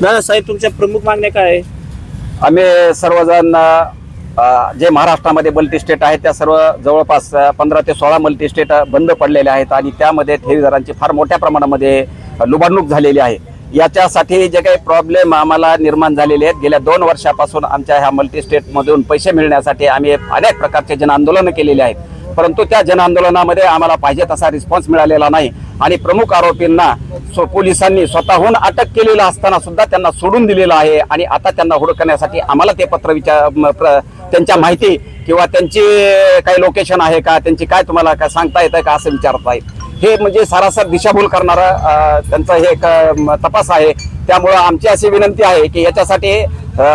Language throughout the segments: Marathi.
दादा साहेब तुमच्या प्रमुख मागण्या काय आहे? आम्ही सर्वजण अ, जे महाराष्ट्रामध्ये मल्टी स्टेट आहेत त्या सर्व जवळपास पंधरा ते सोळा मल्टी स्टेट बंद पडलेल्या आहेत आणि त्यामध्ये ठेवीदारांची फार मोठ्या प्रमाणामध्ये लुबाडणूक झालेली आहे. याच्यासाठी जे काही प्रॉब्लेम आम्हाला निर्माण झालेले आहेत गेल्या दोन वर्षापासून आमच्या ह्या मल्टी स्टेटमधून पैसे मिळण्यासाठी आम्ही अनेक प्रकारचे जन आंदोलनं केलेली आहेत. परंतु त्या जन आंदोलनामध्ये आम्हाला पाहिजे तसा रिस्पॉन्स मिळालेला नाही. आणि प्रमुख आरोपींना स्व- पोलिसांनी स्वतःहून अटक केलेलं असताना सुद्धा त्यांना सोडून दिलेलं आहे. आणि आता त्यांना हुडकण्यासाठी आम्हाला ते पत्र विचार प्र- त्यांच्या माहिती किंवा त्यांची काही लोकेशन आहे का? त्यांची काय तुम्हाला काय सांगता येतं का असं विचारत आहेत हे म्हणजे सारासर दिशाभूल करणारा त्यांचा हे एक तपास आहे. त्यामुळं आमची अशी विनंती आहे की याच्यासाठी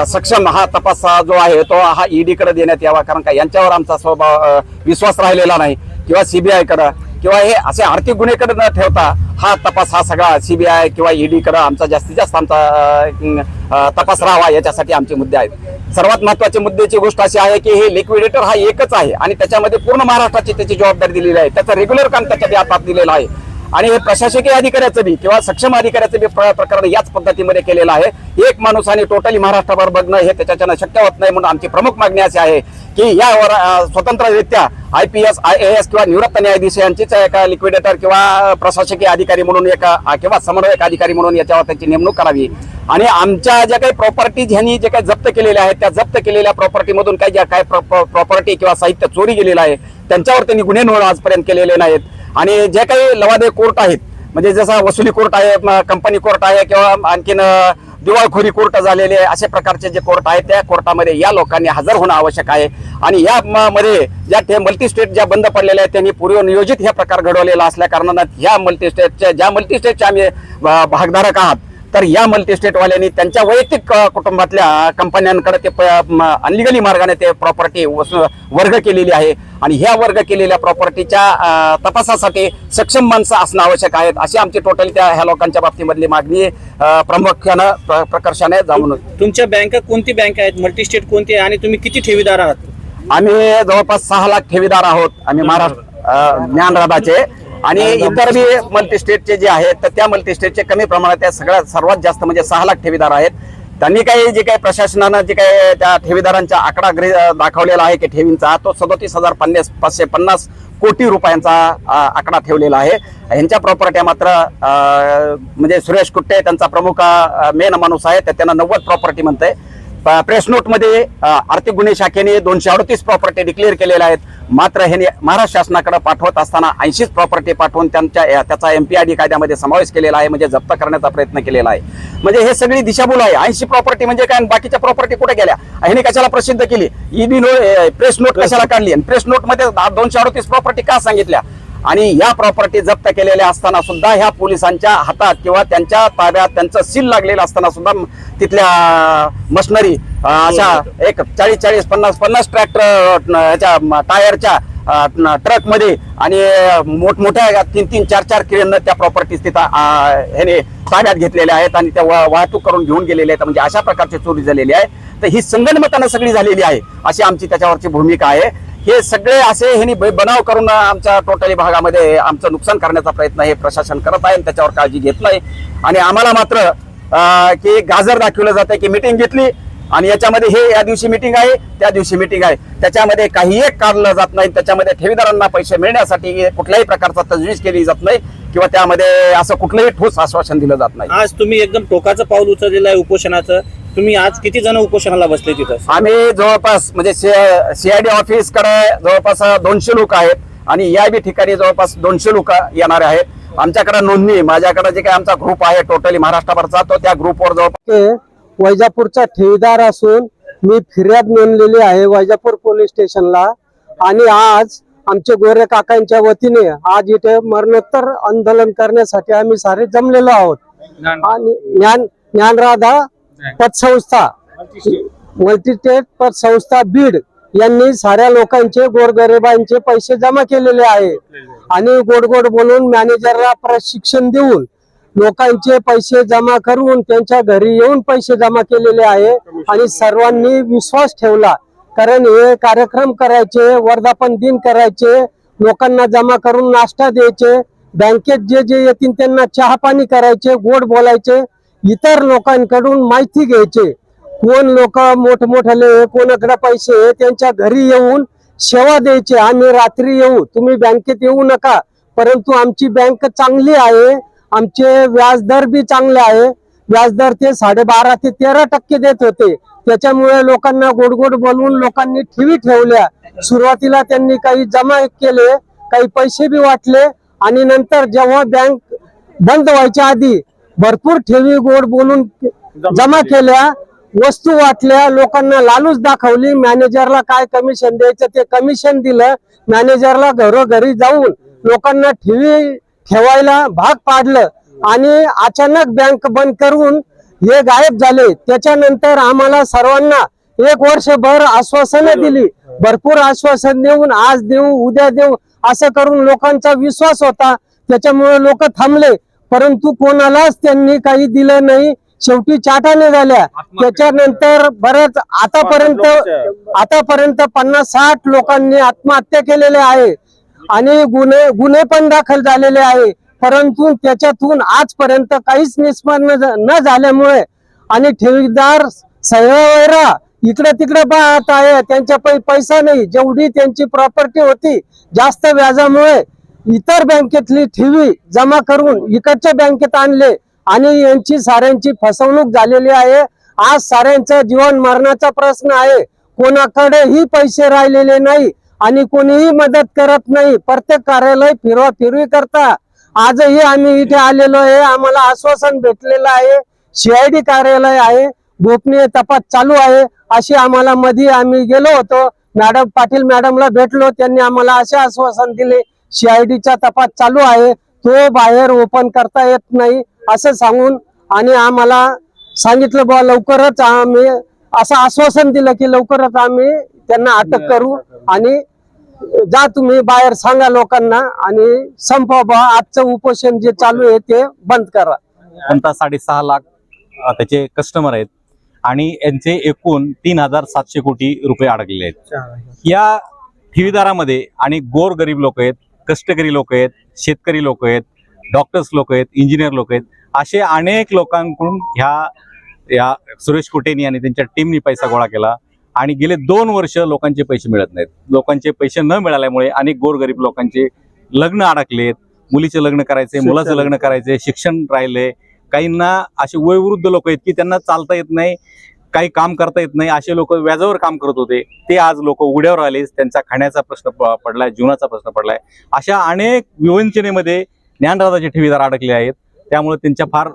सक्षम हा तपास हा जो आहे तो हा ईडीकडे देण्यात यावा. कारण का यांच्यावर आमचा स्वभाव विश्वास राहिलेला नाही. किंवा सीबीआयकडं किंवा हे असे आर्थिक गुन्हेकडे न ठेवता हा तपास हा सगळा सीबीआय किंवा ईडीकडं आमचा जास्तीत जास्त आमचा तपास राहावा याच्यासाठी आमचे मुद्दे आहेत. सर्वात महत्वाची मुद्द्याची गोष्ट अशी आहे की हे लिक्विडेटर हा एकच आहे आणि त्याच्यामध्ये पूर्ण महाराष्ट्राची त्याची जबाबदारी दिलेली आहे. त्याचा रेग्युलर काम त्याच्या हातात दिलेलं आहे. आणि हे प्रशासकीय अधिकाऱ्याचं बी किंवा सक्षम अधिकाऱ्याचं बी प्र- प्रकरण याच पद्धतीमध्ये केलेलं आहे. एक माणूस आणि टोटली महाराष्ट्रभर बघणं हे त्याच्याच्यानं शक्य होत नाही म्हणून आमची प्रमुख मागणी अशी आहे की यावर स्वतंत्ररित्या I P S I A S किंवा निवृत्त न्यायाधीश यांचीच एका लिक्विडेटर किंवा प्रशासकीय अधिकारी म्हणून एका किंवा समन्वयक अधिकारी म्हणून याच्यावर त्यांची नेमणूक करावी. आणि आमच्या ज्या काही प्रॉपर्टीज ह्यांनी जे काही जप्त केलेल्या आहेत त्या जप्त केलेल्या प्रॉपर्टीमधून काही ज्या काय प्रॉपर्टी किंवा साहित्य चोरी गेलेलं आहे त्यांच्यावर त्यांनी गुन्हे नोंद आजपर्यंत केलेले नाहीत. आणि जे काही लवादे कोर्ट आहेत म्हणजे जसा वसुली कोर्ट आहे कंपनी कोर्ट आहे किंवा आणखीन दिवाळखोरी कोर्ट झालेले असे प्रकारचे जे कोर्ट आहेत त्या कोर्टामध्ये या लोकांनी हजर होणं आवश्यक आहे. आणि या मध्ये ज्या ते मल्टी स्टेट ज्या बंद पडलेल्या आहेत त्यांनी पूर्वनियोजित हे प्रकार घडवलेला असल्या कारणानं ह्या मल्टी स्टेटच्या ज्या मल्टीस्टेटच्या आम्ही भागधारक आहात तर या मल्टी स्टेटवाल्यांनी त्यांच्या वैयक्तिक कुटुंबातल्या कंपन्यांकडे ते अनलिगली मार्गाने ते प्रॉपर्टी वर्ग केलेली आहे. आणि ह्या वर्ग केलेल्या प्रॉपर्टीच्या तपासासाठी सक्षम माणसं असणं आवश्यक आहेत. अशी आमची टोटल त्या ह्या लोकांच्या बाबतीमधली मागणी प्रामुख्यानं प्र- प्रकर्षाने जाऊन तुमच्या बँका कोणती बँक आहेत? मल्टी स्टेट कोणती आहे? आणि तुम्ही किती ठेवीदार आहात? आम्ही जवळपास सहा लाख ठेवीदार आहोत. आम्ही महाराष्ट्र अ, ज्ञानराधाचे. आणि इतर बी मल्टी स्टेटचे जे आहेत तर त्या मल्टी स्टेटचे कमी प्रमाणात त्या सगळ्यात सर्वात जास्त म्हणजे सहा लाख ठेवीदार आहेत. त्यांनी काही जे काही प्रशासनानं जे काही त्या ठेवीदारांचा आकडा दाखवलेला आहे की ठेवींचा तो सदोतीस हजार पन्नास पाचशे पन्नास कोटी रुपयांचा आकडा ठेवलेला आहे. ह्यांच्या प्रॉपर्ट्या मात्र म्हणजे सुरेश कुट्टे त्यांचा प्रमुख मेन माणूस आहे तर त्यांना नव्वद प्रॉपर्टी म्हणतंय. प्रेस नोटमध्ये अ, आर्थिक गुन्हे शाखेने दोनशे अडतीस प्रॉपर्टी डिक्लेअर केलेल्या आहेत. मात्र हे महाराष्ट्र शासनाकडे पाठवत असताना ऐंशीच प्रॉपर्टी पाठवून त्यांच्या त्याचा एमपीआयडी कायद्यामध्ये समावेश केलेला आहे म्हणजे जप्त करण्याचा प्रयत्न केलेला आहे. म्हणजे हे सगळी दिशाभूल आहे. ऐंशी प्रॉपर्टी म्हणजे काय? बाकीच्या प्रॉपर्टी कुठे गेल्या? ह्याने कशाला प्रसिद्ध केली? ईडी नो प्रेस नोट कशाला काढली? आणि प्रेस नोटमध्ये दोनशे अडतीस प्रॉपर्टी का सांगितल्या? आणि या प्रॉपर्टी जप्त केलेल्या असताना सुद्धा ह्या पोलिसांच्या हातात किंवा त्यांच्या ताब्यात त्यांचं सील लागलेलं असताना सुद्धा तिथल्या मशनरी अशा एक चाळीस चाळीस पन्नास पन्नास ट्रॅक्टर याच्या टायरच्या ट्रकमध्ये आणि मोठमोठ्या तीन तीन चार चार किरण त्या प्रॉपर्टीज तिथं ह्याने ताब्यात घेतलेल्या आहेत आणि त्या वाहतूक करून घेऊन गेलेल्या आहेत. म्हणजे अशा प्रकारची चोरी झालेली आहे. तर ही संगणमतानं सगळी झालेली आहे अशी आमची त्याच्यावरची भूमिका आहे. हे सगळे असे ह्यांनी बनाव करून आमच्या टोटली भागामध्ये आमचं नुकसान करण्याचा प्रयत्न हे प्रशासन करत आहे आणि त्याच्यावर काळजी घेत नाही. आणि आम्हाला मात्र की गाजर दाखवलं जातं की मिटिंग घेतली आणि याच्यामध्ये हे या दिवशी मिटिंग आहे त्या दिवशी मिटिंग आहे. त्याच्यामध्ये काही एक काढलं जात नाही. त्याच्यामध्ये ठेवीदारांना पैसे मिळण्यासाठी कुठल्याही प्रकारचा तजवीज केली जात नाही किंवा त्यामध्ये असं कुठलंही ठोस आश्वासन दिलं जात नाही. आज तुम्ही एकदम टोकाचं पाऊल उचललेलं आहे उपोषणाचं तुम्ही आज किती जण उपोषणाला बसले तिथं? आम्ही जवळपास म्हणजे सीआयडी ऑफिसकडे जवळपास दोनशे लोक आहेत आणि या बी ठिकाणी जवळपास दोनशे लोक येणारे आहेत. आमच्याकडे नोंदणी माझ्याकडे जे काही आमचा ग्रुप आहे टोटली महाराष्ट्राभरचा तो त्या ग्रुपवर जवळपास ते वैजापूरचा ठेवीदार असून मी फिर्याद नोंदलेली आहे वैजापूर पोलीस स्टेशनला. आणि आज आमचे गोरे काकांच्या वतीने आज इथे मरणोत्तर आंदोलन करण्यासाठी आम्ही सारे जमलेलो आहोत. आणि ज्ञान ज्ञानराधा पतसंस्था. मल्टीस्टेट पतसंस्था बीड यांनी साऱ्या लोकांचे गोरगरिबांचे पैसे जमा केलेले आहे. आणि गोड गोड बोलून मॅनेजरला प्रशिक्षण देऊन लोकांचे पैसे जमा करून त्यांच्या घरी येऊन पैसे जमा केलेले आहे. आणि सर्वांनी विश्वास ठेवला. कारण हे कार्यक्रम करायचे वर्धापन दिन करायचे लोकांना जमा करून नाश्ता द्यायचे बँकेत जे जे येतील त्यांना चहा पाणी करायचे गोड बोलायचे इतर लोकांकडून माहिती घ्यायचे. कोण लोक मोठमोठाले कोणाकडे पैसे त्यांच्या घरी येऊन सेवा द्यायची. आम्ही रात्री येऊ. तुम्ही बँकेत येऊ नका. परंतु आमची बँक चांगली आहे. आमचे व्याजदर बी चांगले आहे. व्याजदर ते साडेबारा ते तेरा टक्के देत होते. त्याच्यामुळे लोकांना गोड गोड बोलवून लोकांनी ठेवी ठेवल्या. सुरुवातीला त्यांनी काही जमा केले काही पैसे बी वाटले आणि नंतर जेव्हा बँक बंद व्हायच्या आधी भरपूर ठेवी गोड बोलून जमा केल्या वस्तू वाटल्या लोकांना लालूच दाखवली मॅनेजरला काय कमिशन द्यायचं ते कमिशन दिलं मॅनेजरला घरोघरी जाऊन लोकांना ठेवी ठेवायला भाग पाडलं आणि अचानक बँक बंद करून हे गायब झाले. त्याच्यानंतर आम्हाला सर्वांना एक वर्षभर आश्वासनं दिली. भरपूर आश्वासन देऊन आज देऊ उद्या देऊ असं करून लोकांचा विश्वास होता. त्याच्यामुळे लोक थांबले. परंतु कोणालाच त्यांनी काही दिलं नाही. शेवटी चाटाने झाल्या. त्याच्यानंतर बरंच आतापर्यंत आतापर्यंत पन्नास साठ लोकांनी आत्महत्या केलेल्या आहे. आणि गुन्हे गुन्हे पण दाखल झालेले आहे. परंतु त्याच्यातून आजपर्यंत काहीच निष्पन्न न झाल्यामुळे आणि ठेवीदार सह्यावैरा इकडे तिकडे पाहत आहे. त्यांच्या पैसा नाही. जेवढी त्यांची प्रॉपर्टी होती जास्त व्याजामुळे इतर बँकेतली ठेवी जमा करून इकडच्या बँकेत आणले आणि यांची साऱ्यांची फसवणूक झालेली आहे. आज साऱ्यांचा जीवन मरणाचा प्रश्न आहे. कोणाकडेही पैसे राहिलेले नाही आणि कोणीही मदत करत नाही. प्रत्येक कार्यालय फिरवा फिरवी करता. आजही आम्ही इथे आलेलो आहे. आम्हाला आश्वासन भेटलेलं आहे. सीआयडी कार्यालय आहे. गोपनीय तपास चालू आहे. अशी आम्हाला मध्ये आम्ही गेलो होतो. मॅडम पाटील मॅडमला भेटलो. त्यांनी आम्हाला असे आश्वासन दिले सीआयडीचा तपास चालू आहे. तो बाहेर ओपन करता येत नाही असं सांगून आणि आम्हाला सांगितलं बुवा लवकरच आम्ही असं आश्वासन दिलं की लवकरच आम्ही त्यांना अटक करू आणि जा तुम्ही बाहेर सांगा लोकांना आणि संपवा बुवा आजचं उपोषण जे चालू आहे ते बंद करा. त्यांचा साडेसहा लाख त्याचे कस्टमर आहेत आणि यांचे एकूण तीन हजार सातशे कोटी रुपये अडकलेले आहेत. या ठेवीदारामध्ये आणि गोर गरीब लोक आहेत कष्टकरी लोक आहेत शेतकरी लोक आहेत डॉक्टर्स लोक आहेत इंजिनियर लोक आहेत असे अनेक लोकांकडून ह्या या सुरेश कुटेनी आणि त्यांच्या टीमनी पैसा गोळा केला आणि गेले दोन वर्ष लोकांचे पैसे मिळत नाहीत. लोकांचे पैसे न मिळाल्यामुळे अनेक गोरगरीब लोकांचे लग्न अडकलेत मुलीचे लग्न करायचे मुलाचं लग्न करायचे शिक्षण राहिले. काहींना असे वयोवृद्ध लोक आहेत की त्यांना चालता येत नाही. काही काम करता येत नाही. असे लोक व्याजावर काम करत होते. ते आज लोक उघड्यावर आले. त्यांचा खाण्याचा प्रश्न पडलाय. जीवनाचा प्रश्न पडलाय. अशा अनेक विवंचनेमध्ये ज्ञानराजाचे ठेवीदार अडकले आहेत. त्यामुळे त्यांच्या फार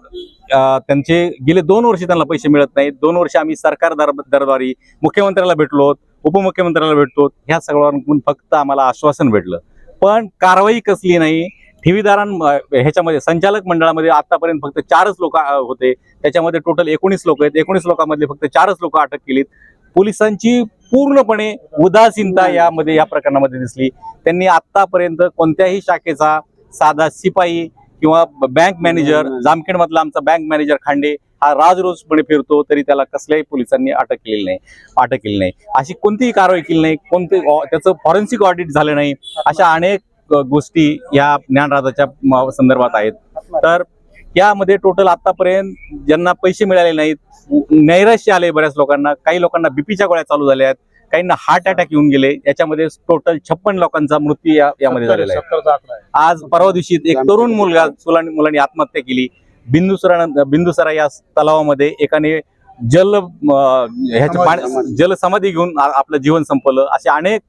त्यांचे गेले दोन वर्ष त्यांना पैसे मिळत नाहीत. दोन वर्ष आम्ही सरकार दर दरबारी मुख्यमंत्र्याला भेटलो उपमुख्यमंत्र्याला भेटतो ह्या सगळ्यांकडून फक्त आम्हाला आश्वासन भेटलं. पण कारवाई कसली नाही. ठेवीदारां ह्याच्यामध्ये संचालक मंडळामध्ये आतापर्यंत फक्त चारच लोक होते. त्याच्यामध्ये टोटल एकोणीस लोक आहेत. एकोणीस लोकांमधले फक्त चारच लोक अटक केलीत. पोलिसांची पूर्णपणे उदासीनता यामध्ये या प्रकरणामध्ये दिसली. त्यांनी आतापर्यंत कोणत्याही शाखेचा साधा शिपाई किंवा बँक मॅनेजर जामखेड मधला आमचा बँक मॅनेजर खांडे हा राजरोजपणे फिरतो तरी त्याला कसल्याही पोलिसांनी अटक केलेली नाही अटक केली नाही. अशी कोणतीही कारवाई केली नाही. कोणते त्याचं फॉरेन्सिक ऑडिट झालं नाही. अशा अनेक गोष्टी या ज्ञानराजाच्या संदर्भात आहेत. तर यामध्ये टोटल आतापर्यंत ज्यांना पैसे मिळाले नाहीत नैराश्य आले बऱ्याच लोकांना. काही लोकांना बीपीच्या गोळ्या चालू झाल्या आहेत. काहींना हार्ट अटॅक येऊन गेले. याच्यामध्ये टोटल छप्पन लोकांचा मृत्यू यामध्ये झालेला आहे. आज परवा दिवशी एक तरुण मुलगा मुलांनी मुलांनी आत्महत्या केली. बिंदुसरा बिंदुसरा या तलावामध्ये एकाने जल ह्याच्या पाणी जल समाधी घेऊन आपलं जीवन संपवलं. असे अनेक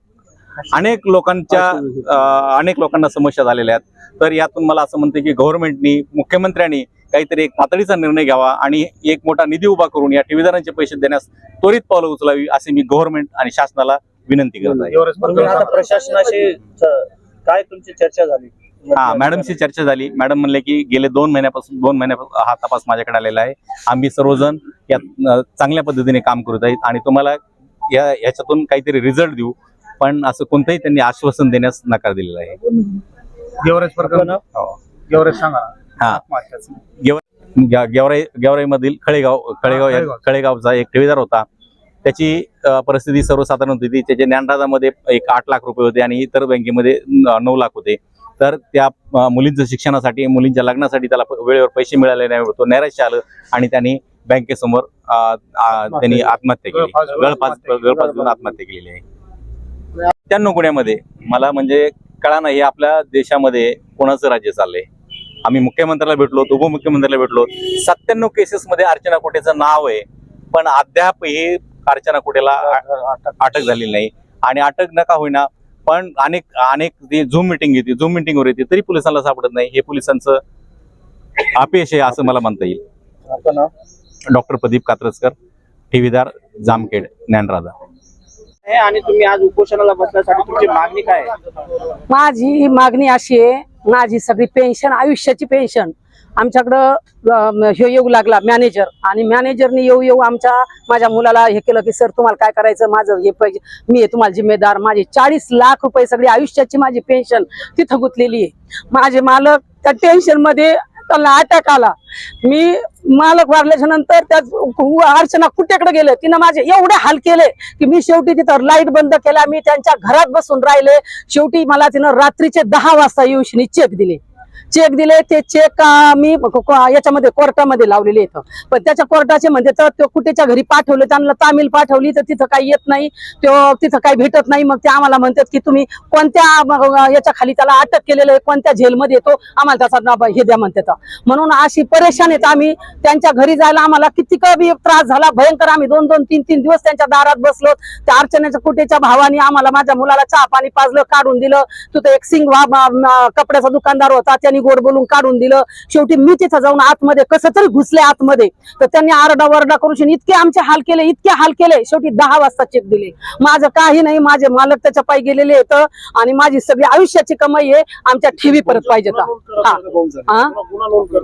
अनेक लोकांच्या अनेक लोकांना समस्या झालेल्या आहेत. तर यातून मला असं म्हणते की गव्हर्नमेंटनी मुख्यमंत्र्यांनी काहीतरी एक तातडीचा निर्णय घ्यावा आणि एक मोठा निधी उभा करून या ठेवीदारांचे पैसे देण्यास त्वरित पावलं उचलावी असे मी गव्हर्नमेंट आणि शासनाला विनंती करत आहे. प्रशासनाशी च- काय तुमची चर्चा झाली? हा मॅडमशी चर्चा झाली. मॅडम म्हणले की गेले दोन महिन्यापासून दोन महिन्यापासून हा तपास माझ्याकडे आलेला आहे. आम्ही सर्वजण यात चांगल्या पद्धतीने काम करत आहेत आणि तुम्हाला या याच्यातून काहीतरी रिझल्ट देऊ. पण असं कोणतंही त्यांनी आश्वासन देण्यास नकार दिलेला आहे. गेवराज प्रकरण हो. गेवराज सांगा हा. आत्महत्याचं. गे- गेवराई गेवराई मधील खळेगाव खळेगाव. खळेगावचा एक ठेवीदार होता. त्याची परिस्थिती सर्वसाधारण होती ती. त्याच्या ज्ञानराजामध्ये एक आठ लाख रुपये होते आणि इतर बँकेमध्ये नऊ लाख होते. तर त्या मुलींचं शिक्षणासाठी मुलींच्या लग्नासाठी त्याला वेळेवर पैसे मिळाले नाही तो नैराश्य आलं आणि त्यांनी बँकेसमोर त्यांनी आत्महत्या केली. गळफास घेऊन आत्महत्या केलेली आहे. सत्त्याण्णव गुन्ह्यामध्ये मला म्हणजे कळा नाही आपल्या देशामध्ये कोणाचं राज्य चाललंय? आम्ही मुख्यमंत्र्याला भेटलो उपमुख्यमंत्र्याला भेटलो सत्त्याण्णव केसेसमध्ये अर्चना कोटेचं नाव आहे पण अद्याप ही अर्चना कोटेला अटक झालेली नाही. आणि अटक नका होईना पण अनेक अनेक ती झूम मिटिंग येते झूम मिटिंगवर येते तरी पोलिसांना सापडत नाही. हे पोलिसांचं अपयश आहे असं मला म्हणता येईल. डॉक्टर प्रदीप कात्रजकर ठेवीदार जामखेड ज्ञानराजा. आहे आणि तुम्ही आज उपोषणाला बसण्यासाठी तुमची मागणी काय आहे? माझी मागणी अशी आहे माझी सगळी पेन्शन आयुष्याची पेन्शन आमच्याकडं अं, हे येऊ लागला मॅनेजर आणि मॅनेजरने येऊ येऊ आमच्या माझ्या मुलाला हे केलं की सर तुम्हाला काय करायचं? माझं हे पाहिजे. मी आहे तुम्हाला जिम्मेदार. माझी चाळीस लाख रुपये सगळी आयुष्याची माझी पेन्शन तिथं गुंतलेली आहे. माझे मालक त्या टेन्शन त्याला अटॅक आला मी मालक वारल्याच्या नंतर त्या अर्चना कुठेकडे गेले? तिनं माझे एवढे हाल केले की मी शेवटी तिथं लाइट बंद केला. मी त्यांच्या घरात बसून राहिले. शेवटी मला तिनं रात्रीचे दहा वाजता येऊशनी चेक दिले. चेक दिले ते चेक मी याच्यामध्ये कोर्टामध्ये लावलेले इथं पण त्याच्या कोर्टाचे म्हणजे तर तो कुठेच्या घरी पाठवले? त्यांना तामील पाठवली तर तिथं काही येत नाही. तो तिथं काही भेटत नाही. मग ते आम्हाला म्हणतात की तुम्ही कोणत्या याच्या खाली त्याला अटक केलेलं आहे? कोणत्या झेलमध्ये येतो? आम्हाला त्याचा हे द्या म्हणतात. म्हणून अशी परेशान आहेत आम्ही. त्यांच्या घरी जायला आम्हाला किती बी त्रास झाला. भयंकर आम्ही दोन दोन तीन तीन दिवस त्यांच्या दारात बसलो. त्या अर्चनाच्या कुठेच्या भावाने आम्हाला माझ्या मुलाला चहा पाणी पाजलं काढून दिलं. तिथं एक सिंग कपड्याचा दुकानदार होता. त्याने गोड बोलून काढून दिलं. शेवटी मी तिथं जाऊन आतमध्ये कसं तरी घुसले आतमध्ये. तर त्यांनी आरडा वरडा करून इतके आमचे हाल केले इतके हाल केले. शेवटी दहा वाजता चेक दिले. माझं काही नाही माझे मालक त्याच्या पायी गेलेले आहेत आणि माझी सगळी आयुष्याची कमाई आहे. आमच्या ठेवी परत पाहिजे हा.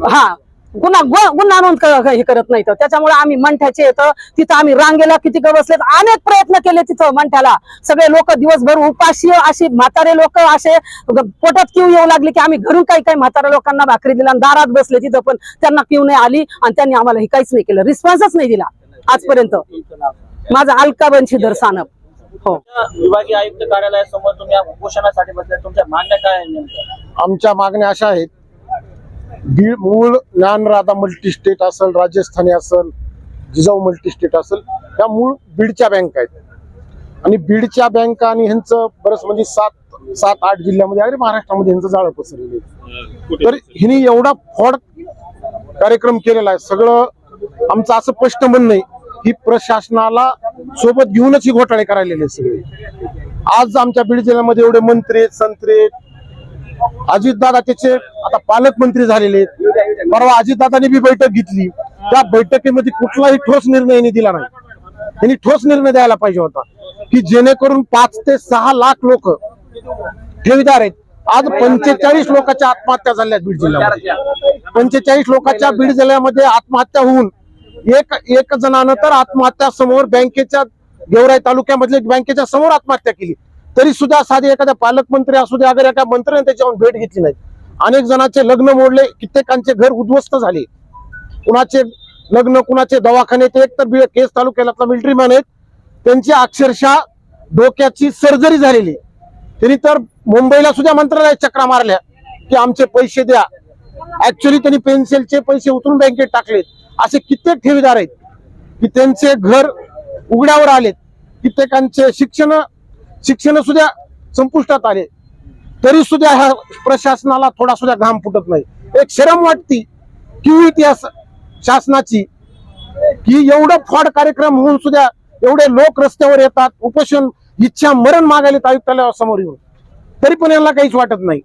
हा. गुन्हा गु- गुन्हा नोंद हे करत नाही तर. त्याच्यामुळे आम्ही मंठ्याचे येतं तिथं आम्ही रांगेला किती बसलेत अनेक प्रयत्न केले तिथं मंठ्याला. सगळे लोक दिवसभर उपाशी अशी म्हातारे लोक असे पोटात किव येऊ लागले की आम्ही घरून काही काही म्हाताऱ्या लोकांना भाकरी दिला दारात बसले तिथं पण त्यांना किव नाही आली आणि त्यांनी आम्हाला हे काहीच नाही केलं. रिस्पॉन्सच नाही दिला आजपर्यंत. माझा अलका बंशीधर सानप. हो. विभागीय आयुक्त कार्यालयासमोर तुम्ही उपोषणासाठी बसले. तुमच्या मागण्या काय आमच्या मागण्या अशा आहेत बीड मूळ ज्ञानराधा मल्टीस्टेट असेल राजस्थानी असेल जिजाऊ मल्टीस्टेट असेल त्या मूळ बीडच्या बँक आहेत. आणि बीडच्या बँका आणि ह्यांचं बरंच म्हणजे सात सात आठ जिल्ह्यामध्ये अगदी महाराष्ट्रामध्ये ह्यांचं जाळं पसरलेलं आहे. तर हिने एवढा फ्रॉड कार्यक्रम केलेला आहे. सगळं आमचं असं स्पष्ट म्हणणं आहे की प्रशासनाला सोबत घेऊनच ही घोटाळे करायलेले सगळे. आज आमच्या बीड जिल्ह्यामध्ये एवढे मंत्री संत्री अजितदादा त्याचे आता पालकमंत्री झालेले आहेत. परवा अजितदादांनी बी बैठक घेतली. त्या बैठकीमध्ये कुठलाही ठोस निर्णय यांनी दिला नाही. त्यांनी ठोस निर्णय द्यायला पाहिजे होता. की जेणेकरून पाच ते सहा लाख लोक ठेवीदार आहेत. आज पंचेचाळीस लोकांच्या आत्महत्या झाल्या बीड जिल्ह्यामध्ये. पंचेचाळीस लोकांच्या बीड जिल्ह्यामध्ये आत्महत्या होऊन एक एक जणानं तर आत्महत्या समोर बँकेच्या गेवराई तालुक्यामधल्या बँकेच्या समोर आत्महत्या केली. तरी सुद्धा साधे एखाद्या पालकमंत्री असू दे अगर एका मंत्र्याने त्याच्यावर भेट घेतली नाही. अनेक जणांचे लग्न मोडले कित्येकांचे घर उद्ध्वस्त झाले. कुणाचे लग्न कुणाचे दवाखाने ते एक तर बी- केस तालुक्याला मिलिटरी मॅन आहेत. त्यांची अक्षरशः डोक्याची सर्जरी झालेली. त्यांनी तर मुंबईला सुद्धा मंत्रालयात चक्रा मारल्या की आमचे पैसे द्या. ऍक्च्युली त्यांनी पेन्सिलचे पैसे उतरून बँकेत टाकलेत. असे कित्येक ठेवीदार आहेत की त्यांचे घर उघड्यावर आलेत. कित्येकांचे शिक्षण शिक्षण सुद्धा संपुष्टात आले. तरी सुद्धा ह्या प्रशासनाला थोडा सुद्धा घाम फुटत नाही. एक शरम वाटती की हो इतिहास शासनाची की एवढं फ्रॉड कार्यक्रम होऊन सुद्धा एवढे लोक रस्त्यावर येतात उपोषण इच्छा मरण मागायला आयुक्तालयासमोर येऊन. तरी पण यांना काहीच वाटत नाही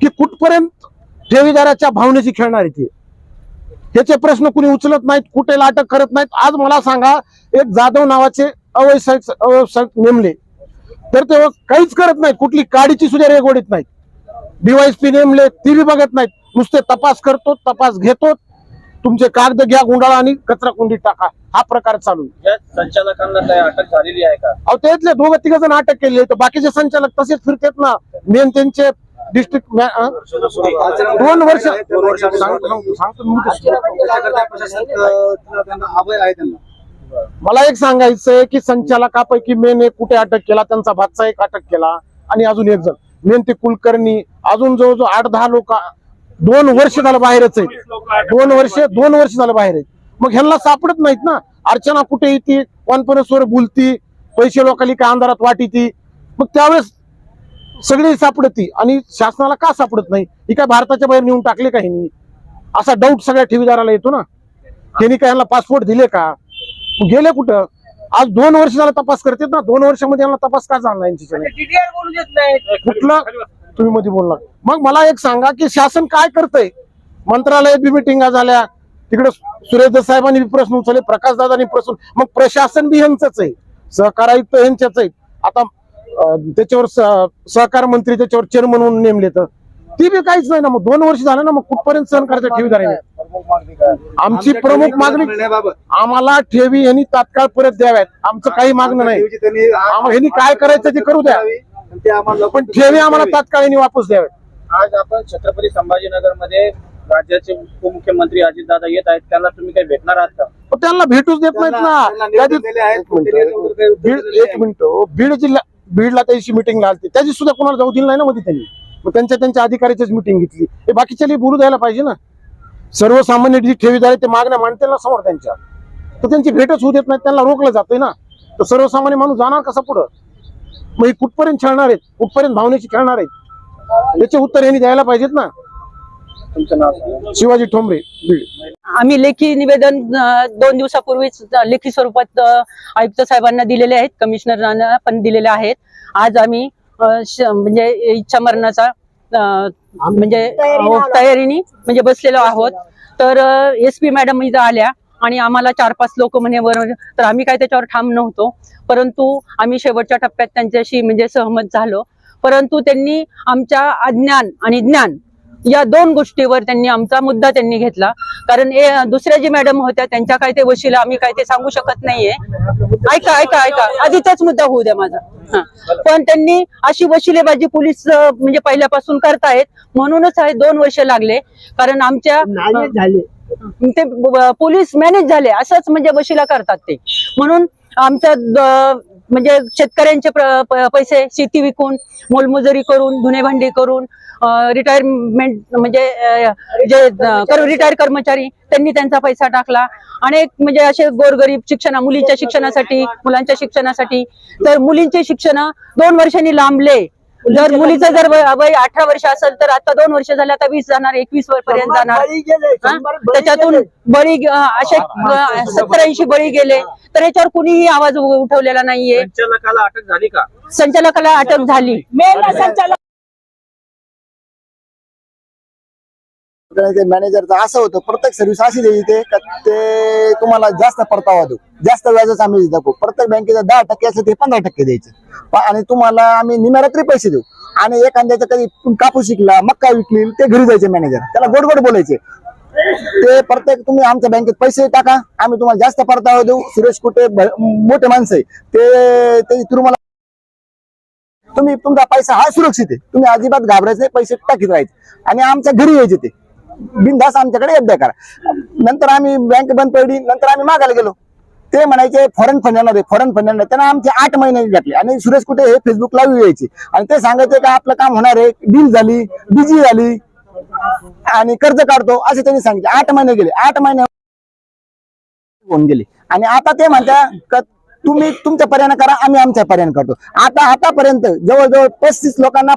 की कुठपर्यंत ठेवीदाराच्या भावनेची खेळणार येते ती. त्याचे प्रश्न कुणी उचलत नाहीत कुठे अटक करत नाहीत. आज मला सांगा एक जाधव नावाचे अव्यवसायिक अव्यवसायिक नेमले. तर ते काहीच करत नाहीत. कुठली काडीची सुद्धा रेगोडीत नाहीत. डीवायसपी नेमले ती बी बघत नाहीत. नुसते तपास करतो तपास घेतो. तुमचे कागद घ्या गुंडाळा आणि कचरा कुंडीत टाका. हा प्रकार चालू आहे. या संचालकांना काय अटक झालेली आहे का? अहो त्यातले दोघं तिघ जण अटक केले तर बाकीचे संचालक तसेच फिरतात ना. मेन त्यांचे डिस्ट्रिक्ट दोन वर्ष सांगतो- मला एक सांगायचंय की संचालकापैकी मेन एक कुठे अटक केला त्यांचा भातचा एक अटक केला आणि अजून एक जण. मेन ते कुलकर्णी अजून जवळजवळ आठ दहा लोक दोन वर्ष झालं बाहेरच आहेत. दोन वर्ष दोन वर्ष झालं बाहेर आहेत. मग ह्यांना सापडत नाहीत ना. अर्चना कुठे येते? कॉन्फरन्सवर बोलती पैसे लोकांनी काय अंधारात वाटीती. मग त्यावेळेस सगळी सापडती. आणि शासनाला का सापडत नाही? ही काय भारताच्या बाहेर नेऊन टाकले का ह्यांनी असा डाऊट सगळ्या ठेवीदाराला येतो ना. त्यांनी काय यांना पासपोर्ट दिले का? गेले कुठं? आज दोन वर्ष झाला तपास करतात ना दोन वर्षामध्ये यांना तपास का झाला नाही यांच्याच्याने? कुठलं? तुम्ही मध्ये बोलणार मग मला एक सांगा की शासन काय करतंय? मंत्रालयात बी मिटिंगा झाल्या तिकडे सुरेश साहेबांनी बी प्रश्न उचलले प्रकाश दादांनी प्रश्न मग प्रशासन बी यांचंच आहे. सहकार आयुक्त यांच्याच आहेत आता त्याच्यावर सहकार मंत्री त्याच्यावर चेअरमन म्हणून नेमले तर. ती बी काहीच नाही ना मग दोन वर्ष झालं ना मग कुठपर्यंत सहन करायचं ठेवीदाराने आमची प्रमुख मागणी आम्हाला ठेवी यांनी तात्काळ परत द्याव्यात. आमचं काही मागणं नाही. ह्यांनी काय करायचं ते करू द्या. पण ठेवी आम्हाला तात्काळ यांनी वापस द्याव्यात आज आपण छत्रपती संभाजीनगरमध्ये राज्याचे उपमुख्यमंत्री अजितदादा येत आहेत. त्यांना तुम्ही काही भेटणार आहात का? पण त्यांना भेटूच देत नाहीत ना. त्या दिवशी- एक मिनिटं. बीड एक मिनिट. बीड जिल्हा बीडला त्याची मिटिंग लागते त्याची सुद्धा कोणाला जाऊ दिली नाही ना मध्ये त्यांनी. मग त्यांच्या त्यांच्या अधिकाऱ्याचीच मिटिंग घेतली. हे बाकीच्या बोलू द्यायला पाहिजे ना. सर्वसामान्य जी ठेवीदार आहे ते मागण्या मांडतील ना समोर त्यांच्या. तर त्यांची भेटच होऊ देत नाही त्यांना रोखलं जातंय ना. तर सर्वसामान्य माणूस जाणार कसा पुढं? मग हे कुठपर्यंत खेळणार आहेत? कुठपर्यंत भावनेची खेळणार आहेत? याचे उत्तर यांनी द्यायला पाहिजेत ना. तुमचं नाव सांगा. शिवाजी ठोंबरे आम्ही लेखी निवेदन दोन दिवसापूर्वीच लेखी स्वरूपात आयुक्त साहेबांना दिलेले आहेत कमिशनरांना पण दिलेले आहेत. आज आम्ही म्हणजे इच्छा मरणाचा म्हणजे अ, तयारीने म्हणजे बसलेलो आहोत. तर एस पी मॅडम इथं आल्या आणि आम्हाला चार पाच लोक म्हणे बरोबर तर आम्ही काय त्याच्यावर ठाम नव्हतो. परंतु आम्ही शेवटच्या टप्प्यात त्यांच्याशी म्हणजे सहमत झालो. परंतु त्यांनी आमच्या अज्ञान आणि ज्ञान या दोन गोष्टीवर त्यांनी आमचा मुद्दा त्यांनी घेतला. कारण दुसऱ्या जी मॅडम होत्या त्यांच्या काय ते वशिला आम्ही काय ते सांगू शकत नाहीये. ऐका ऐका ऐका. आधी तोच मुद्दा होऊ द्या माझा. हा. पण त्यांनी अशी वशिलेबाजी पोलीस म्हणजे पहिल्यापासून करतायत. म्हणूनच आहे दोन वर्ष लागले. कारण आमच्या ते पोलीस मॅनेज झाले. असंच म्हणजे वशिला करतात ते. म्हणून आमच्या म्हणजे शेतकऱ्यांचे पैसे शेती विकून मोलमजुरी करून धुणे भांडी करून रिटायरमेंट म्हणजे जे रिटायर कर्मचारी त्यांनी त्यांचा पैसा टाकला. अनेक म्हणजे असे गोरगरीब शिक्षण मुलींच्या शिक्षणासाठी मुलांच्या शिक्षणासाठी. तर मुलींचे शिक्षण दोन वर्षांनी लांबले. जर मुलीचं जर वय अठरा वर्ष असेल तर आता दोन वर्ष झाले आता वीस जाणार एकवीस पर्यंत जाणार. हा? त्याच्यातून बळी असे सत्तर ऐंशी बळी गेले. तर याच्यावर कुणीही आवाज उठवलेला नाहीये. संचालकाला अटक झाली का? संचालकाला अटक झाली. मॅनेजरचं असं होतं प्रत्येक सर्व्हिस अशी द्यायची ते ते तुम्हाला जास्त परतावा देऊ. जास्त व्याजच आम्ही दाखवू. प्रत्येक बँकेचं दहा टक्के असेल ते पंधरा टक्के द्यायचे. आणि तुम्हाला आम्ही निम्यारात्री पैसे देऊ. आणि एखाद्याचा कधी कापूस शिकला मक्का विकली ते घरी जायचे मॅनेजर त्याला गोड गोड बोलायचे. ते प्रत्येक तुम्ही आमच्या बँकेत पैसे टाका आम्ही तुम्हाला जास्त परतावा देऊ. सुरेश कुठे मोठे माणसं आहे. ते ते तुम्हाला तुम्ही तुमचा पैसा हा सुरक्षित आहे. तुम्ही अजिबात घाबरायचं नाही पैसे टाकीत राहायचे. आणि आमच्या घरी यायचे ते. बिनधास आमच्याकडे एकदा करा नंतर आम्ही बँक बंद पडली नंतर आम्ही मागायला गेलो. ते म्हणायचे फॉरेन फंड येणार फॉरेन फंड त्यांना आमचे आठ महिने घातले आणि सुरेश कुठे हे फेसबुकला यायचे. आणि ते सांगायचे का आपलं काम होणार आहे. डील झाली बिजी झाली. आणि कर्ज काढतो. असे त्यांनी सांगितले. आठ महिने गेले. आठ महिने होऊन गेले. आणि आता ते म्हणता का तुम्ही तुमच्या पर्याय करा आम्ही आमच्या पर्याय करतो. आता आतापर्यंत जवळजवळ पस्तीस लोकांना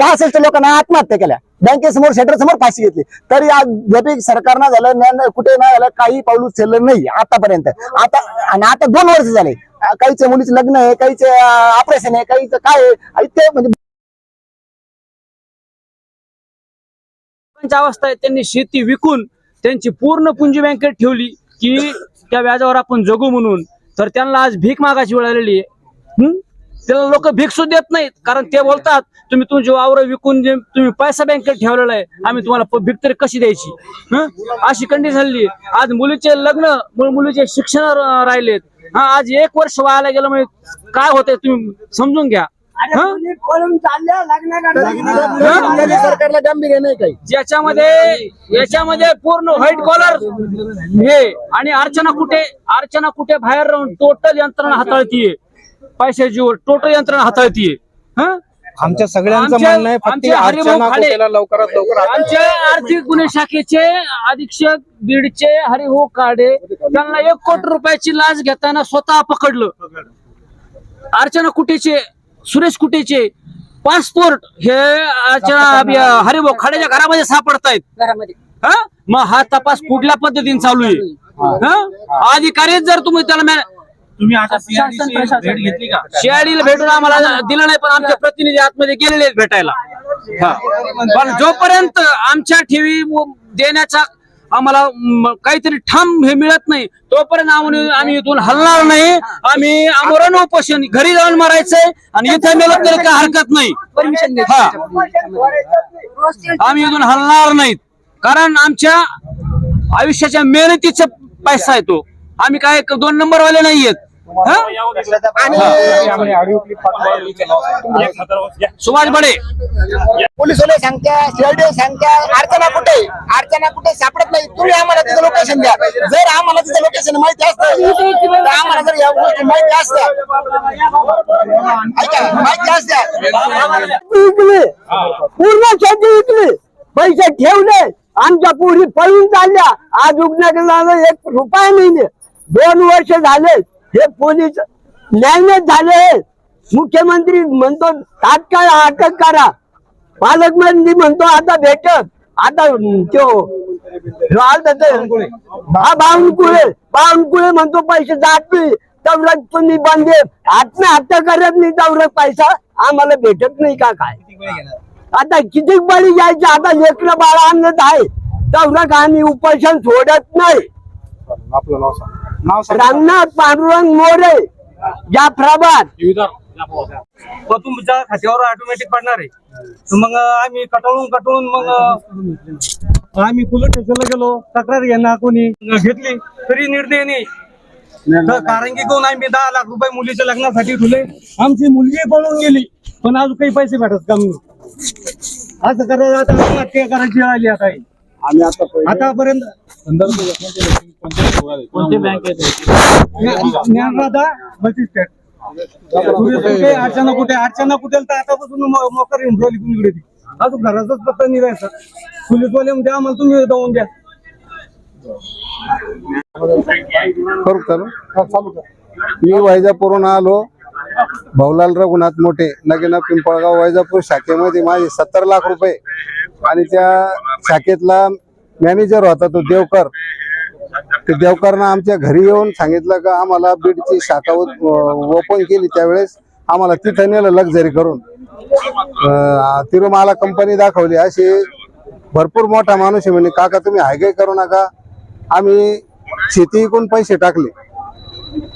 पासष्ट लोकांना आत्महत्या केल्या. बँकेसमोर शटर समोर फाशी घेतली. तरी आज जरी सरकारनं झालं न्याय- कुठे नाही झालं काही पाऊल उचललं नाही आतापर्यंत. आता आणि आता दोन वर्ष झाले. अं, काहीच्या मुलीचं लग्न आहे काहीचे ऑपरेशन आहे काहीचं काय ते म्हणजे अवस्था आहे त्यांनी शेती विकून त्यांची पूर्ण पुंजी बँकेत ठेवली की त्या व्याजावर आपण जगू म्हणून. तर त्यांना आज भीक मागायची वेळ आलेली आहे? त्याला लोक भीक सुद्धा देत नाहीत. कारण ते बोलतात तुम्ही तुमची वावर विकून जे तुम्ही पैसा बँकेत ठेवलेला आहे आम्ही तुम्हाला प- भीक तरी कशी द्यायची? हं? अशी कंडिशन झाली आज मुलीचे लग्न मुलीचे शिक्षण राहिलेत. हा? आज एक वर्ष व्हायला गेलं म्हणजे काय होतंय तुम्ही समजून घ्या. हं? आपल्याला सरकारला गांभीर्य नाही काही. ज्याच्यामध्ये याच्यामध्ये पूर्ण व्हाईट कॉलर हे. आणि अर्चना कुठे अर्चना कुठे बाहेर राहून टोटल यंत्रणा हाताळतीये. पैशाची टोटल यंत्रणा हाताळतीये. हं? आमच्या सगळ्यांचं आमच्या- म्हणणं आहे फक्त अर्चना लवकरात लवकर आमच्या आर्थिक गुन्हे शाखेचे अधीक्षक बीडचे हरिभाऊ काडे त्यांना एक कोटी रुपयाची लाच घेताना स्वतः पकडलं. अर्चना कुटेचे सुरेश कुटेचे पासपोर्ट हे अर्चना हरिभाऊ खाडेच्या घरामध्ये सापडतायत. घरामध्ये. हा? मग हा तपास कुठल्या पद्धतीने चालू आहे? हा? अधिकारीच जर तुम्ही त्याला तुम्ही आता शासन प्रशासन. भेट घेतली का? शियाडीला भेटून आम्हाला दिलं नाही पण आमचे प्रतिनिधी आतमध्ये गेलेले आहेत भेटायला. हा. पण जोपर्यंत आमच्या ठेवी व- देण्याचा आम्हाला म, काहीतरी ठाम हे मिळत नाही तोपर्यंत आम्ही आम्ही इथून हलणार नाही. आम्ही आमरण उपोषण घरी जाऊन मारायचंय आणि इथं मेलं तरी काही हरकत नाही. परमिशन हा. आम्ही इथून हलणार नाहीत. कारण आमच्या आयुष्याच्या मेहनतीचा पैसा आहे तो. आम्ही काय दोन नंबर वाले नाहीयेत. हा? सुभाष बडे. पोलीस वाले सांगत्या सांगत्या अर्चना कुठे? अर्चना कुठे? सापडत नाही. तुम्ही आम्हाला तिचं लोकेशन द्या. जर आम्हाला तिचं लोकेशन माहिती असतं तर आम्हाला जर या गोष्टी माहिती असत्या ऐका माहिती असत्या. विकली पूर्ण शेती विकली पैसे ठेवले. आमच्या पुरी पळून चालल्या. आज उगण्याकडे एक रुपया नाही. दोन वर्ष झाले. हे पोलीस न्यायनेच झाले मुख्यमंत्री म्हणतो तात्काळ अटक करा. पालकमंत्री म्हणतो आता भेटत आता तो जो आलता हा बावनकुळे बावनकुळे म्हणतो पैसे जात नाही तेवढं तुम्ही बंदे आत्महत्या करत नाही तेवढं पैसा. आम्हाला भेटत नाही का काय? आता किती बळी जायचं आता लेकर बाळा आणत आहे. तेवढं आम्ही उपोषण सोडत नाही. रंगनाथ पांडुरंग मोरे. जाफराबाद तो तुमच्या खात्यावर ऑटोमॅटिक पडणार आहे तर मग आम्ही कटाळून कटाळून मग आम्ही पोलीस स्टेशनला गेलो. तक्रार घेणार कोणी? घेतली. तरी निर्णय नाही. तर कारंगी करून आम्ही दहा लाख रुपये मुलीच्या लग्नासाठी ठेवले. आमची मुलगी पळून गेली. पण अजून काही पैसे भेटत का असं करायला आता करायची आली आता? ही. आतापर्यंत कोणते बँक ज्ञानराधा मल्टी स्टेट कुठे अर्चना कुठे अर्चना कुठे तर आतापासून मो- मोकर येऊन ठेवली ती. अजून घराचाच पत्ता निघायचा पोलीसवाले म्हणजे आम्हाला तुम्ही जाऊन द्या. करू चालू कर. मी वैजापूरहून आलो. भाऊलाल रघुनाथ मोठे नगीना पिंपळगाव वैजापूर शाखेमध्ये माझे सत्तर लाख रुपये. आणि त्या शाखेतला मॅनेजर होता तो देवकर. ते देवकरनं आमच्या घरी येऊन सांगितलं का आम्हाला बीडची शाखा ओपन केली त्यावेळेस. आम्हाला तिथं नेलं लक्झरी करून. तिरुमाला कंपनी दाखवली. अशी भरपूर मोठा माणूस आहे म्हणे काका तुम्ही हायगाय करू नका. आम्ही शेती विकून पैसे टाकले.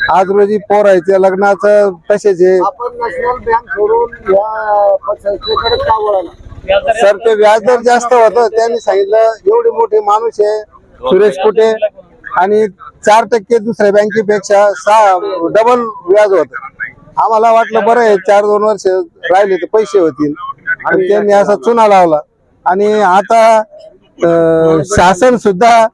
आज रोजी पोर आहे त्या लग्नाचं तसेच आहे आपण नॅशनल बँक सोडून या संस्थेकडे का वळाला? सर ते व्याजदर जास्त होतं त्यांनी सांगितलं एवढे मोठे माणूस आहे सुरेश कुटे आणि चार टक्के दुसऱ्या बँकेपेक्षा सहा डबल व्याज होत. आम्हाला वाटलं बरं आहे चार दोन वर्ष राहिले तर पैसे होतील. आणि त्यांनी असा चुना लावला. आणि आता शासन सुद्धा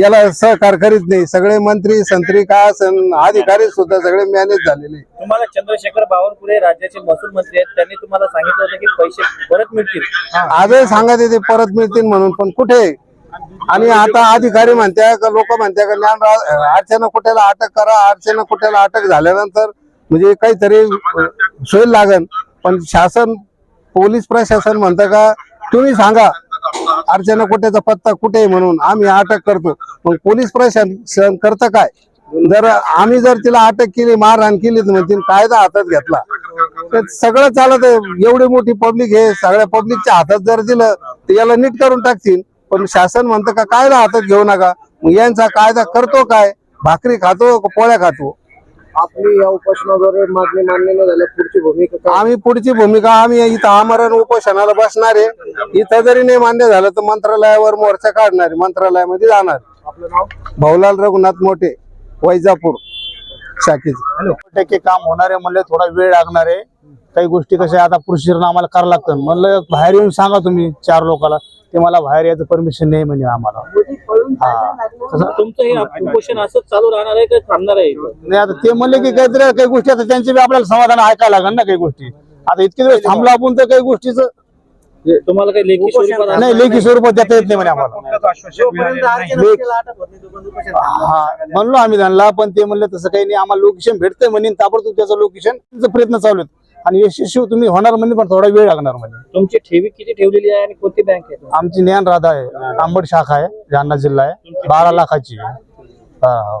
याला सहकार करीत नाही. सगळे मंत्री संत्री काय असन अधिकारी सुद्धा सगळे मॅनेज झालेले तुम्हाला चंद्रशेखर बावनकुळे राज्याचे महसूल मंत्री आहेत. त्यांनी तुम्हाला सांगितलं होतं की पैसे परत मिळतील. आजही सांगत येते परत मिळतील म्हणून पण कुठे? आणि आता अधिकारी म्हणत्या का लोक म्हणत्या का ज्ञान अर्चना कुठ्याला अटक करा अर्चना कुठ्याला अटक झाल्यानंतर म्हणजे काहीतरी सोय लागन. पण शासन पोलीस प्रशासन म्हणतं का तुम्ही सांगा. अर्चना कोट्याचा पत्ता कुठे आहे म्हणून आम्ही अटक करतो. मग पोलीस प्रशासन करतं काय? जर आम्ही जर तिला अटक केली मारहाण केली तर म्हणतील कायदा हातात घेतला. तर सगळं चालत एवढी मोठी पब्लिक हे सगळ्या पब्लिकच्या हातात जर दिलं तर याला नीट करून टाकतील. पण शासन म्हणतं का कायदा हातात घेऊ नका. मग यांचा कायदा करतो काय? भाकरी खातो पोळ्या खातो? आपली या उपोषणाद्वारे मागणी मान्य न झाल्या पुढची भूमिका काय? आम्ही पुढची भूमिका आम्ही इथं आमरण उपोषणाला बसणार आहे. इथं जरी नाही मान्य झालं तर मंत्रालयावर मोर्चा काढणार आहे मंत्रालयामध्ये जाणार आपलं नाव? भाऊलाल रघुनाथ मोठे वैजापूर शाखेचे. टक्के काम होणार आहे म्हणलं थोडा वेळ लागणार आहे. काही गोष्टी कशा आता प्रोसिजर आम्हाला करावं लागतं. म्हणलं बाहेर येऊन सांगा तुम्ही चार लोकांना ते मला बाहेर यायचं परमिशन नाही म्हणे आम्हाला. हा. तसं तुमचं हे उपोषण असंच चालू राहणार आहे का थांबणार आहे? नाही आता ते म्हणले की काहीतरी काही गोष्टी आता त्यांचे बी आपल्याला समाधान ऐकायला लागेल ना काही गोष्टी. आता इतके दिवस थांबलो आपण तर काही गोष्टीचं तुम्हाला काही लेखी स्वरूपात नाही लेखी स्वरूपात देता येत नाही म्हणे आम्हाला. नाही. हा म्हणलो आम्ही त्यांना पण ते म्हणले तसं काही नाही आम्हाला लोकेशन भेटतंय म्हणे ताबडतोब त्याचं लोकेशन प्रयत्न चालू आहेत. आणि यशस्वी तुम्ही होणार म्हणजे पण थोडा वेळ लागणार म्हणजे. तुमची ठेवी किती ठेवलेली आहे आणि कोणती बँक आहे आमची ज्ञान राधा आहे. आंबड शाखा आहे जालना जिल्हा आहे. बारा लाखाची आहे. हा, हा.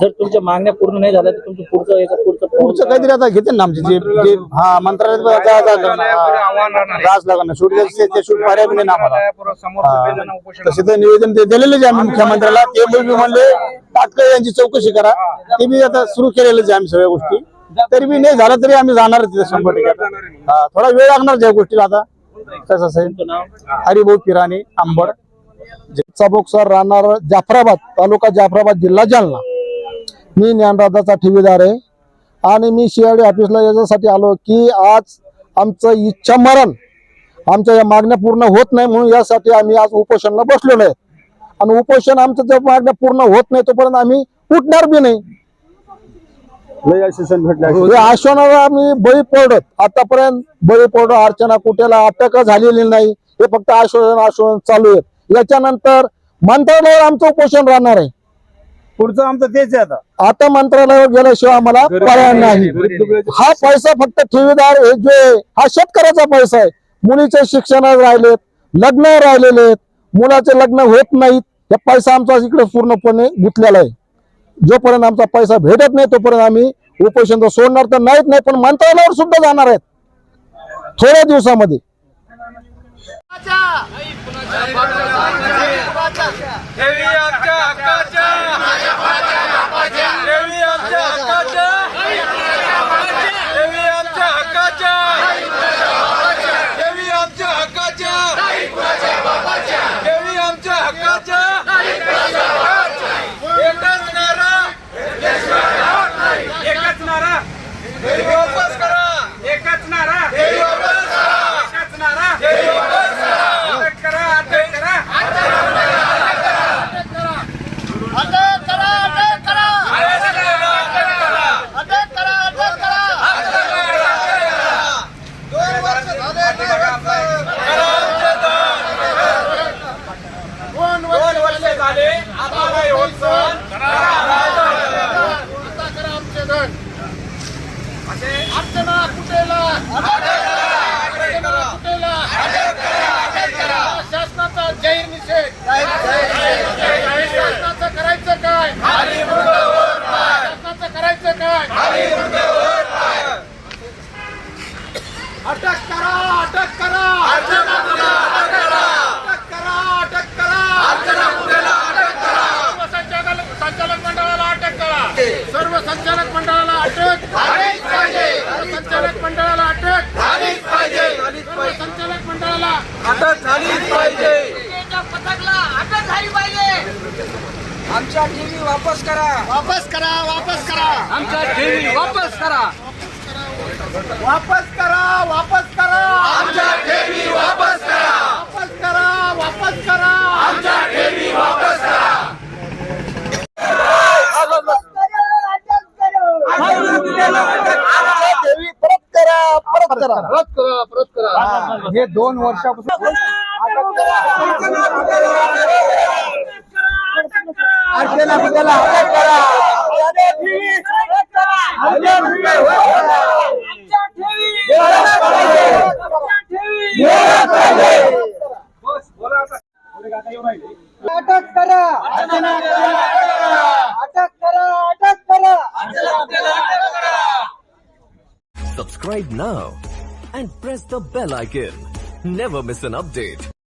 जर तुमच्या मागण्या पूर्ण नाही झाल्या तर तुमचं पुढचं याचं पुढचं पुढचं काहीतरी आता घेते ना आमचे जे जे हा मंत्रालयात जा- जा- जा- हा, जाच लागणार शूट द्यायचे ते शूट पर्याय बी नाही ना आम्हाला. हा. तसे तर निवेदन ते दिलेलेच आहे आम्ही मुख्यमंत्र्याला ते बी म्हणले तात्काळ यांची चौकशी करा. ते बी आता सुरू केलेलेच आहे आम्ही सगळ्या गोष्टी. तरी बी नाही झालं तरी आम्ही जाणार तिथे शंभर टक्के. हा थोडा वेळ लागणार त्या गोष्टीला आता. कसं असेल? हरिभाऊ किराणे आंबड चाबोकसर राहणार जाफराबाद तालुका जाफराबाद जिल्हा जालना. मी ज्ञानराजाचा ठेवीदार आहे. आणि मी सीआयडी ऑफिसला याच्यासाठी आलो की आज आमचं इच्छा मरण आमच्या या मागण्या पूर्ण होत नाही म्हणून यासाठी आम्ही आज उपोषणला बसलेलो आहे. आणि उपोषण आमचं जर मागण्या पूर्ण होत नाही तोपर्यंत आम्ही उठणार बी नाही. हे आश्वासनाला आम्ही बळी पडत. आतापर्यंत बळी पडलो अर्चना कुठेला अटक झालेली नाही. हे फक्त आश्वासन आश्वासन चालू आहे याच्यानंतर मंत्रालयावर आमचं उपोषण राहणार आहे. पुढचं आमचं तेच आहे आता. आता मंत्रालयावर गेल्याशिवाय आम्हाला पर्याय नाही. हा पैसा फक्त ठेवीदार हे जो आहे, हा शेतकऱ्याचा पैसा आहे. मुलीचे शिक्षण राहिलेत लग्न राहिलेले आहेत. मुलाचे लग्न होत नाहीत. हे पैसा आमचा इकडे पूर्णपणे गुंतलेला आहे. जोपर्यंत आमचा पैसा भेटत नाही तोपर्यंत आम्ही उपोषण तर सोडणार तर नाहीत नाही पण मंत्रालयावर सुद्धा जाणार आहेत. थोड्या दिवसामध्ये. शासनाचा काय अटक करा. अटक करा. अटक करा अटक करा. सर्व संचालक संचालक मंडळाला अटक करा. सर्व संचालक मंडळाला अटक. सर्व संचालक मंडळाला अटक. सर्व संचालक मंडळाला आमच्या टीव्ही वापस करा. वापस करा वापस करा. आमच्या टीव्ही वापस करा. वापस करा वापस करा. आमच्या ठेवी वापस करा. वापस करा वापस करा. आमच्या ठेवी वापस करा. देवी परत करा परत करा. परत करा. परत करा. हे दोन वर्षापासून अर्चना कुठेला अटक करा अटक करा अटक करा अटक करा Subscribe now and press the bell icon. Never miss an update.